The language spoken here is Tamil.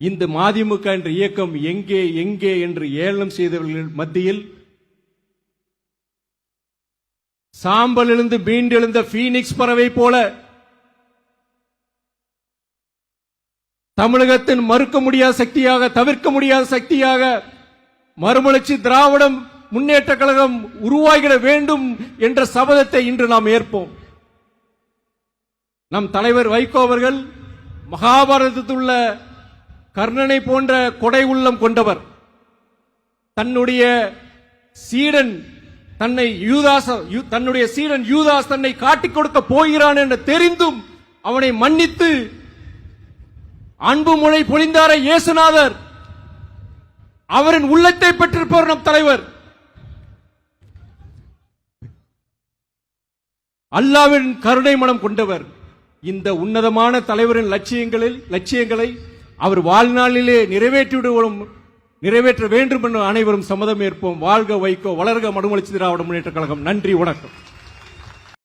இந்த மதிமுக என்ற இயக்கம் எங்கே எங்கே என்று ஏளனம் செய்தவர்கள் மத்தியில் சாம்பல் எழுந்து மீண்டெழுந்த பீனிக்ஸ் பறவை போல தமிழகத்தின் மறுக்க முடியாத சக்தியாக தவிர்க்க முடியாத சக்தியாக மறுமலர்ச்சி திராவிடம் முன்னேற்ற கழகம் உருவாகிட வேண்டும் என்ற சபதத்தை இன்று நாம் ஏற்போம். நம் தலைவர் வைகோ அவர்கள் மகாபாரதத்தில் உள்ள கர்ணனை போன்ற கொடை உள்ளம் கொண்டவர். தன்னுடைய சீடன் தன்னை யூதாஸ் யூ- தன்னுடைய சீடன் யூதாஸ் தன்னை காட்டிக் கொடுக்க போகிறான் என்று தெரிந்தும் அவனை மன்னித்து அன்பு மொழி பொழிந்தார இயேசுநாதர். அவரின் உள்ளத்தை பெற்றிருப்பவர் நம் தலைவர். அல்லாவின் கருணை மனம் கொண்டவர். இந்த உன்னதமான தலைவரின் லட்சியங்களில் லட்சியங்களை அவர் வாழ்நாளிலே நிறைவேற்றிவிடுவோம் நிறைவேற்ற வேண்டும் என்று அனைவரும் சம்மதம் ஏற்போம். வாழ்க வைக்கோ வளர்க மடுமலர்ச்சி திராவிட முன்னேற்ற கழகம். நன்றி வணக்கம்.